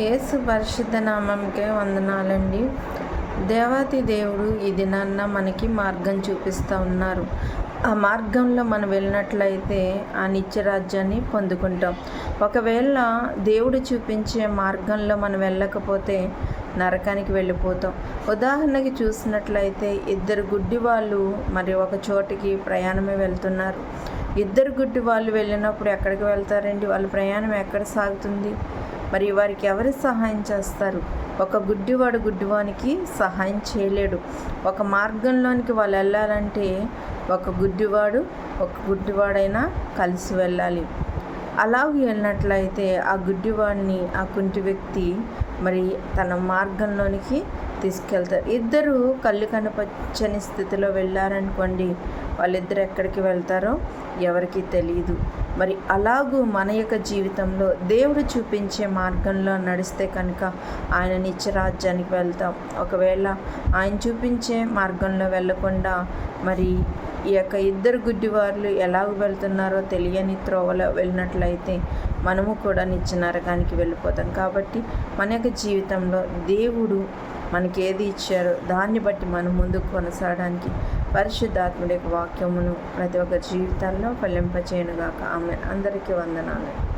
యేసు పరిశుద్ధ నామంకే వందనాలండి. దేవాతి దేవుడు ఈ దినాన్న మనకి మార్గం చూపిస్తూ ఉన్నారు. ఆ మార్గంలో మనం వెళ్ళినట్లయితే ఆ నిత్యరాజ్యాన్ని పొందుకుంటాం. ఒకవేళ దేవుడు చూపించే మార్గంలో మనం వెళ్ళకపోతే నరకానికి వెళ్ళిపోతాం. ఉదాహరణకి చూసినట్లయితే ఇద్దరు గుడ్డి వాళ్ళు మరి ఒక చోటికి ప్రయాణమే వెళ్తున్నారు. ఇద్దరు గుడ్డి వాళ్ళు వెళ్ళినప్పుడు ఎక్కడికి వెళ్తారండి? వాళ్ళ ప్రయాణం ఎక్కడ సాగుతుంది? మరి వారికి ఎవరు సహాయం చేస్తారు? ఒక గుడ్డివాడు గుడ్డివానికి సహాయం చేయలేడు. ఒక మార్గంలోనికి వాళ్ళు వెళ్ళాలంటే ఒక గుడ్డివాడు ఒక గుడ్డివాడైనా కలిసి వెళ్ళాలి. అలాగే వెళ్ళినట్లయితే ఆ గుడ్డివాడిని ఆ కుంటి వ్యక్తి మరి తన మార్గంలోనికి తీసుకెళ్తారు. ఇద్దరు కళ్ళు కనపచ్చని స్థితిలో వెళ్ళారనుకోండి వాళ్ళిద్దరు ఎక్కడికి వెళ్తారో ఎవరికి తెలియదు మరి అలాగూ మన యొక్క జీవితంలో దేవుడు చూపించే మార్గంలో నడిస్తే కనుక ఆయన నిత్యరాజ్యానికి వెళ్తాం. ఒకవేళ ఆయన చూపించే మార్గంలో వెళ్ళకుండా మరి ఈ యొక్క ఇద్దరు గుడ్డివార్లు ఎలాగ వెళ్తున్నారో తెలియని త్రోవలో వెళ్ళినట్లయితే మనము కూడా నిత్య నరకానికి వెళ్ళిపోతాం. కాబట్టి మన యొక్క జీవితంలో దేవుడు మనకి ఏది ఇచ్చారో దాన్ని బట్టి మనం ముందుకు కొనసాగడానికి పరిశుద్ధాత్ముడి యొక్క వాక్యమును ప్రతి ఒక్క జీవితాల్లో ఫలింపచేయనుగాక. ఆమె అందరికీ వందనాలు.